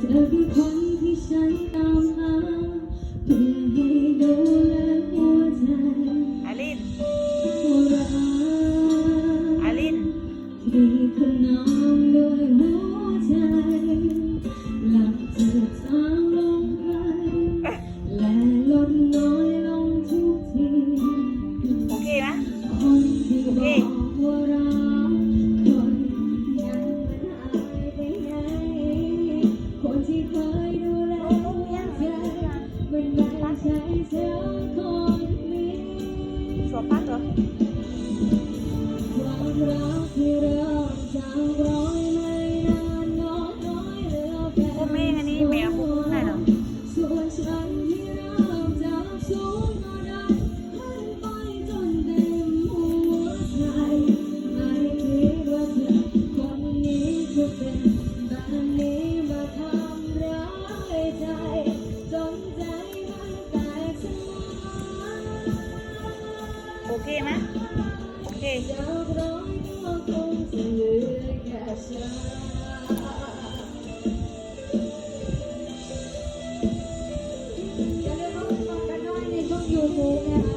เธอคือคนที่ฉันตามหาเพื่อให้ดูแลหัวใจอาลิราที่เนอง ชัวร์ป้าเหรอ โอเคไหมโอเคอย่าลืมอาฟังกันด้วยในช่องยูทูบนี่ย